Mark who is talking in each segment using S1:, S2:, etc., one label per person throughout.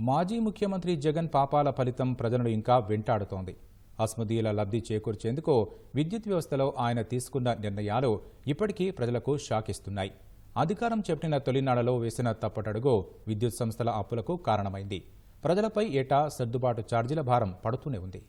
S1: మాజీ ముఖ్యమంత్రి జగన్ పాపాల ఫలితం ప్రజలను ఇంకా వెంటాడుతోంది. అస్మదీయుల లబ్ధి చేకూర్చేందుకు విద్యుత్ వ్యవస్థలో ఆయన తీసుకున్న నిర్ణయాలు ఇప్పటికీ ప్రజలకు షాకిస్తున్నాయి. అధికారం చెప్పిన తొలినాడలో వేసిన తప్పటడుగు విద్యుత్ సంస్థల అప్పులకు కారణమైంది. ప్రజలపై ఏటా సర్దుబాటు ఛార్జీల భారం పడుతూనే ఉంది.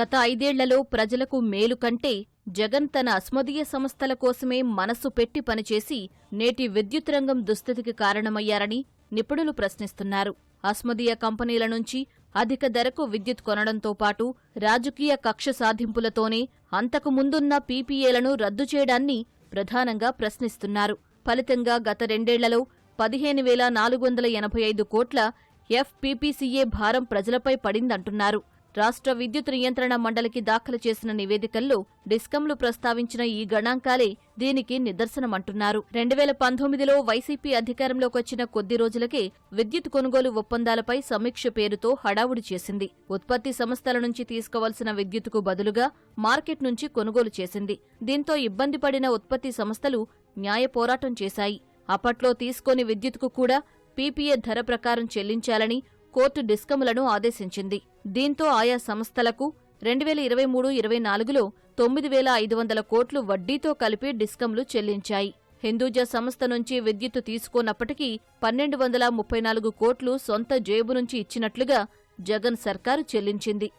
S2: గత ఐదేళ్ళలో ప్రజలకు మేలు కంటే జగన్ తన అస్మదీయ సంస్థల కోసమే మనస్సు పెట్టి పనిచేసి నేటి విద్యుత్ రంగం దుస్థితికి కారణమయ్యారని నిపుణులు ప్రశ్నిస్తున్నారు. అస్మదీయ కంపెనీల నుంచి అధిక ధరకు విద్యుత్ కొనడంతో పాటు రాజకీయ కక్ష సాధింపులతోనే అంతకు ముందున్న పీపీఏలను రద్దు చేయడాన్ని ప్రధానంగా ప్రశ్నిస్తున్నారు. ఫలితంగా గత రెండేళ్ళలో పదిహేను వేల నాలుగు వందల ఎనభై ఐదు కోట్ల ఎఫ్పీపీసీఏ భారం ప్రజలపై పడిందంటున్నారు. రాష్ట్ర విద్యుత్ నియంత్రణ మండలికి దాఖలు చేసిన నివేదికల్లో డిస్కంలు ప్రస్తావించిన ఈ గణాంకాలే దీనికి నిదర్శనమంటున్నారు. రెండు వేల పంతొమ్మిదిలో వైసీపీ అధికారంలోకి వచ్చిన కొద్ది రోజులకే విద్యుత్ కొనుగోలు ఒప్పందాలపై సమీక్ష పేరుతో హడావుడి చేసింది. ఉత్పత్తి సంస్థల నుంచి తీసుకోవాల్సిన విద్యుత్తుకు బదులుగా మార్కెట్ నుంచి కొనుగోలు చేసింది. దీంతో ఇబ్బంది పడిన ఉత్పత్తి సంస్థలు న్యాయ పోరాటం చేశాయి. అప్పట్లో తీసుకొని విద్యుత్కు కూడా పీపీఏ ధర ప్రకారం చెల్లించాలని కోర్టు డిస్కములను ఆదేశించింది. దీంతో ఆయా సంస్థలకు రెండు వేల ఇరవై మూడు ఇరవై నాలుగులో తొమ్మిది వేల ఐదు వందల కోట్లు వడ్డీతో కలిపి డిస్కంలు చెల్లించాయి. హిందూజా సంస్థ నుంచి విద్యుత్తు తీసుకోనప్పటికీ పన్నెండు వందల ముప్పై నాలుగు కోట్లు సొంత జేబు నుంచి ఇచ్చినట్లుగా జగన్ సర్కారు చెల్లించింది.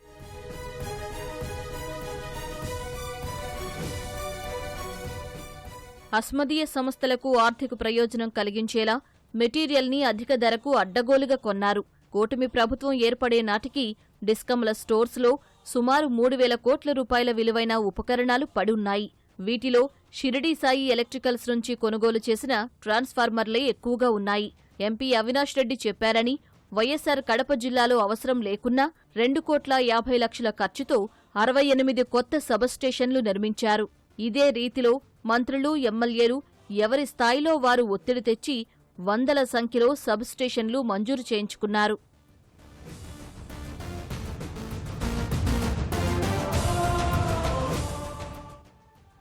S2: అస్మదీయ సంస్థలకు ఆర్థిక ప్రయోజనం కలిగించేలా మెటీరియల్ని అధిక ధరకు అడ్డగోలుగా కొన్నారు. కూటమి ప్రభుత్వం ఏర్పడే నాటికి డిస్కంల స్టోర్స్లో సుమారు మూడు వేల కోట్ల రూపాయల విలువైన ఉపకరణాలు పడున్నాయి. వీటిలో షిరిడీ సాయి ఎలక్ట్రికల్స్ నుంచి కొనుగోలు చేసిన ట్రాన్స్ఫార్మర్లే ఎక్కువగా ఉన్నాయి. ఎంపీ అవినాష్ రెడ్డి చెప్పారని వైఎస్సార్ కడప జిల్లాలో అవసరం లేకున్నా రెండు కోట్ల యాభై లక్షల ఖర్చుతో అరవై ఎనిమిది కొత్త సబ్స్టేషన్లు నిర్మించారు. ఇదే రీతిలో మంత్రులు ఎమ్మెల్యేలు ఎవరి స్థాయిలో వారు ఒత్తిడి తెచ్చి వందల సంఖ్యలో సబ్స్టేషన్లు మంజూరు చేయించుకున్నారు.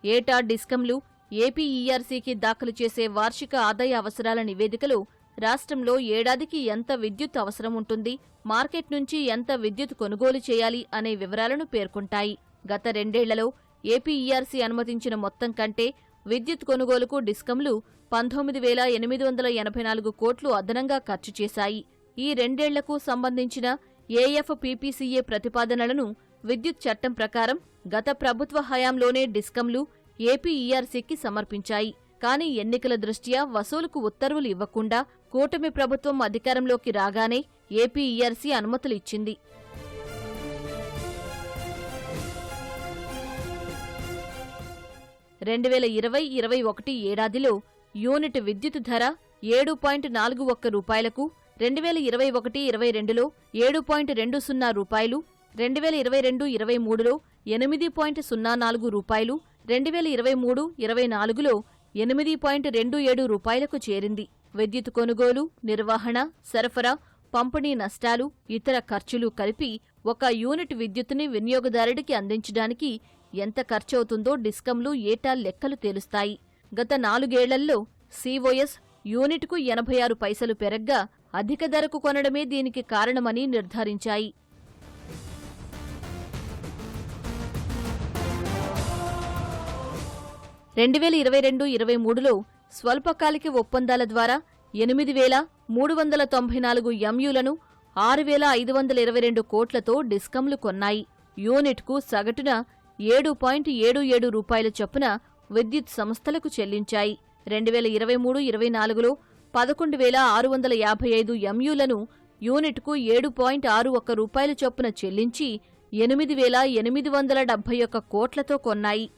S2: ఏటా డిస్కంలు ఏపీఈఆర్సీకి దాఖలు చేసే వార్షిక ఆదాయ అవసరాల నివేదికలు రాష్ట్రంలో ఏడాదికి ఎంత విద్యుత్ అవసరం ఉంటుంది మార్కెట్ నుంచి ఎంత విద్యుత్ కొనుగోలు చేయాలి అనే వివరాలను పేర్కొంటాయి. గత రెండేళ్ళలో ఏపీఈఆర్సీ అనుమతించిన మొత్తం కంటే విద్యుత్ కొనుగోలుకు డిస్కంలు పంతొమ్మిది వేల ఎనిమిది వందల ఎనభై నాలుగు కోట్లు అదనంగా ఖర్చు చేశాయి. ఈ రెండేళ్ళకు సంబంధించిన ఏఎఫ్ పీపీసీఏ ప్రతిపాదనలను విద్యుత్ చట్టం ప్రకారం గత ప్రభుత్వ హయాంలోనే డిస్కంలు ఏపీఈఆర్సీకి సమర్పించాయి. కానీ ఎన్నికల దృష్ట్యా వసూలుకు ఉత్తర్వులు ఇవ్వకుండా కూటమి ప్రభుత్వం అధికారంలోకి రాగానే ఏపీఈఆర్సీ అనుమతులు ఇచ్చింది. రెండు వేల ఇరవై ఇరవై ఒకటి ఏడాదిలో యూనిట్ విద్యుత్ ధర ఏడు పాయింట్ నాలుగు ఒక్క రూపాయలకు రెండు వేల ఇరవై ఒకటి ఇరవై రెండులో ఏడు పాయింట్ రెండు సున్నా రూపాయలు రెండు వేల ఇరవై రెండు ఇరవై మూడులో ఎనిమిది పాయింట్ సున్నా నాలుగు రూపాయలు రెండు వేల ఇరవై మూడు ఇరవై నాలుగులో ఎనిమిది పాయింట్ రెండు ఏడు రూపాయలకు చేరింది. విద్యుత్ కొనుగోలు నిర్వహణ సరఫరా పంపిణీ నష్టాలు ఇతర ఖర్చులు కలిపి ఒక యూనిట్ విద్యుత్తుని వినియోగదారుడికి అందించడానికి ఎంత ఖర్చవుతుందో డిస్కంలు ఏటా లెక్కలు తేలుస్తాయి. గత నాలుగేళ్ళల్లో సీఓఎస్ యూనిట్కు ఎనభై ఆరు పైసలు పెరగ్గా అధిక ధరకు కొనడమే దీనికి కారణమని నిర్ధారించాయి. రెండు వేల ఇరవై రెండు ఇరవై మూడులో స్వల్పకాలిక ఒప్పందాల ద్వారా ఎనిమిది వేల మూడు వందల తొంభై నాలుగు ఎంయులను ఆరు వేల ఐదు వందల ఇరవై రెండు కోట్లతో డిస్కంలు కొన్నాయి. యూనిట్కు సగటున ఏడు పాయింట్ ఏడు ఏడు రూపాయల చొప్పున విద్యుత్ సంస్థలకు చెల్లించాయి. రెండు వేల ఇరవై మూడు ఇరవై నాలుగులో పదకొండు వేల ఆరు వందల యాభై ఐదు ఎంయూలను యూనిట్కు ఏడు పాయింట్ ఆరు ఒక్క రూపాయల చొప్పున చెల్లించి ఎనిమిది వేల ఎనిమిది వందల డెబ్బై ఒక్క కోట్లతో కొన్నాయి.